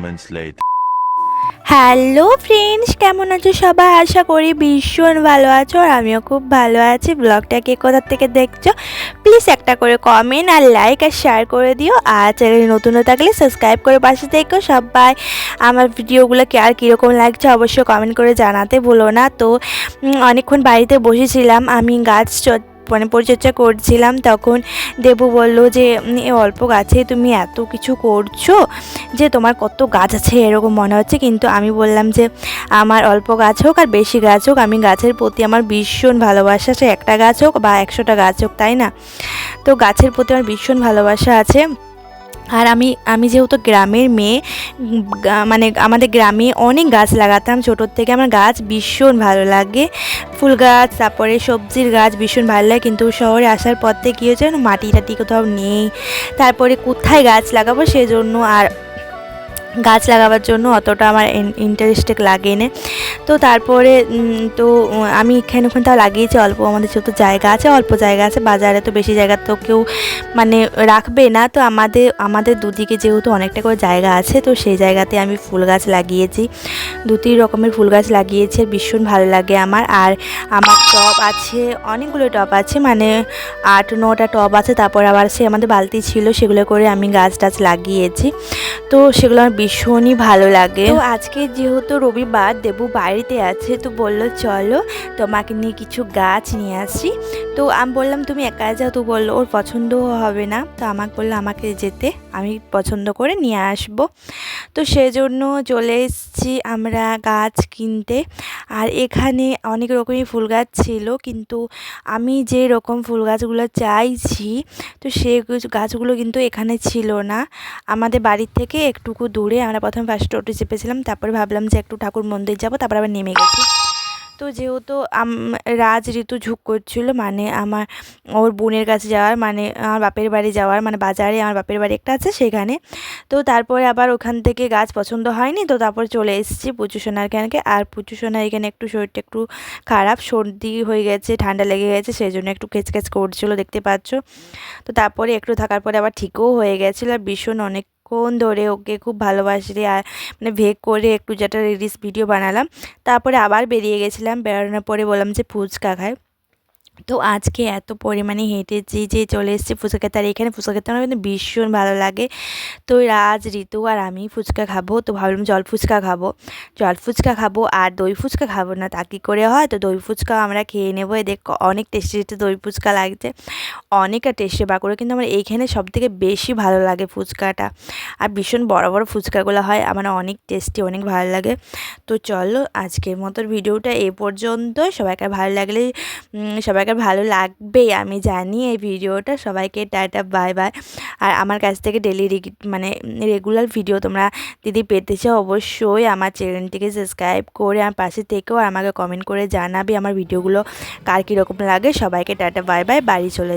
moments later. Hello friends কেমন আছো সবাই? আশা করি ভীষণ ভালো আছো আর আমিও খুব ভালো আছি। ব্লগটা কে কোথা থেকে দেখছ? প্লিজ একটা করে কমেন্ট আর লাইক আর শেয়ার করে দিও। আর চ্যানেলে নতুন হয়ে থাকলে সাবস্ক্রাইব করে পাশে থেকো। সবাই, আমার ভিডিওগুলো কে আর কীরকম লাগছে অবশ্যই কমেন্ট করে জানাতে ভুলো না। তো অনেকক্ষণ বাড়িতে বসেছিলাম। আমি গাছ মানে পরিচর্যা করছিলাম, তখন দেবু বলল যে অল্প গাছে তুমি এত কিছু করছ যে, তোমার কত গাছ আছে? এরকম মনে হচ্ছে। কিন্তু আমি বললাম যে, আমার অল্প গাছ হোক আর বেশি গাছ হোক, আমি গাছের প্রতি আমার ভীষণ ভালোবাসা। সে একটা গাছ হোক বা একশোটা গাছ হোক, তাই না? তো গাছের প্রতি আমার ভীষণ ভালোবাসা আছে। আর আমি আমি যেহেতু গ্রামের মেয়ে মানে আমাদের গ্রামে অনেক গাছ লাগাতাম ছোটোর থেকে। আমার গাছ ভীষণ ভালো লাগে। ফুল গাছ, তারপরে সবজির গাছ ভীষণ ভালো লাগে। কিন্তু শহরে আসার পর থেকে কী হয়েছে মাটি টাটি কোথাও নেই। তারপরে কোথায় গাছ লাগাবো সেজন্য আর গাছ লাগাবার জন্য অতটা আমার ইন্টারেস্টেড লাগে না তো তারপরে তো আমি এখানে ওখানে তাও লাগিয়েছি, অল্প আমাদের যেহেতু জায়গা আছে, অল্প জায়গা আছে, বাজারে তো বেশি জায়গা তো কেউ মানে রাখবে না। তো আমাদের আমাদের দুদিকে যেহেতু অনেকটা করে জায়গা আছে, তো সেই জায়গাতে আমি ফুল গাছ লাগিয়েছি। দু তিন রকমের ফুল গাছ লাগিয়েছি ভীষণ ভালো লাগে আমার। আর আমার টব আছে, অনেকগুলো টব আছে মানে আট, নটা টব আছে, তারপর আবার সে আমাদের বালতি ছিল, সেগুলো করে আমি গাছ টাছ লাগিয়েছি। তো সেগুলো আমার ভীষণই ভালো লাগে। তো আজকে যেহেতু রবিবার, দেবু বাড়িতে আছে, তো বলল, চলো তোমাকে নিয়ে কিছু গাছ নিয়ে আসি। তো আমি বললাম, তুমি একা যাও। তো বলল, ওর পছন্দ হবে না। তো আমাকে বলল, আমাকে যেতে, আমি পছন্দ করে নিয়ে আসব। তো সেজন্য চলে এসেছি আমরা গাছ কিনতে। আর এখানে অনেক রকমই ফুল গাছ ছিল, কিন্তু আমি যে রকম ফুল গাছগুলো চাইছি, তো গাছ- গাছগুলো কিন্তু এখানে ছিল না। আমাদের বাড়ির থেকে একটুকু দূরে আমরা প্রথমে ফার্স্ট টোটো চেপেছিলাম, তারপরে ভাবলাম যে একটু ঠাকুর মন্দির যাব, তারপর আবার নেমে গেছি। তো যেহেতু রাজ ঋতু ঝুঁক করছিল মানে আমার, ওর বোনের কাছে যাওয়ার মানে আমার বাপের বাড়ি যাওয়ার মানে বাজারে আমার বাপের বাড়ি একটা আছে সেখানে। তো তারপরে আবার ওখান থেকে গাছ পছন্দ হয়নি, তো তারপর চলে এসেছি পুচু সোনার এখানকে আর পুচু সোনার এখানে একটু শরীরটা একটু খারাপ, সর্দি হয়ে গেছে, ঠান্ডা লেগে গেছে সেই জন্য একটু কেচকেচ করছিল, দেখতে পাচ্ছ। তো তারপরে একটু থাকার পরে আবার ঠিকও হয়ে গেছিল, আর ভীষণ অনেকক্ষণ ধরে ওকে খুব ভালোবাসি আর মানে ভেগ করে একটু যেটা রিলস ভিডিও বানালাম। তারপরে আবার বেরিয়ে গেছিলাম। বেরোনোর পরে বললাম যে ফুচকা খাই। তো আজকে এত পরিমাণে হেঁটেছি যে চলে এসেছি ফুচকা খেতে আর এখানে ফুচকা খেতে আমার কিন্তু ভীষণ ভালো লাগে। তো রাজ ঋতু আর আমি ফুচকা খাব তো ভাবলাম জল ফুচকা খাব। জল ফুচকা খাব আর দই ফুচকা খাব না তা কী করে হয়? তো দই ফুচকা আমরা খেয়ে নেব। এদের অনেক টেস্টি টেস্টি দই ফুচকা লাগছে। অনেকটা টেস্টি বাঁকুড়া কিন্তু আমার এইখানে সব থেকে বেশি ভালো লাগে ফুচকাটা। আর ভীষণ বড় বড় ফুচকাগুলো হয় আমার অনেক টেস্টি অনেক ভালো লাগে। তো চলো আজকের মতো ভিডিওটা এ পর্যন্ত সবাইকে ভালো লাগলে উম, সবাইকে ভালো লাগবেই, আমি জানি এই ভিডিওটা। সবাইকে টাটা, বাই বাই। আর আমার কাছ থেকে ডেলি মানে রেগুলার ভিডিও তোমরা দিদি পেতে চাও, অবশ্যই আমার চ্যানেলটিকে সাবস্ক্রাইব করে আমার পাশে থেকেও আর আমাকে কমেন্ট করে জানাবে আমার ভিডিওগুলো কার কীরকম লাগে। সবাইকে টাটা, বাই বাই। বাড়ি চলে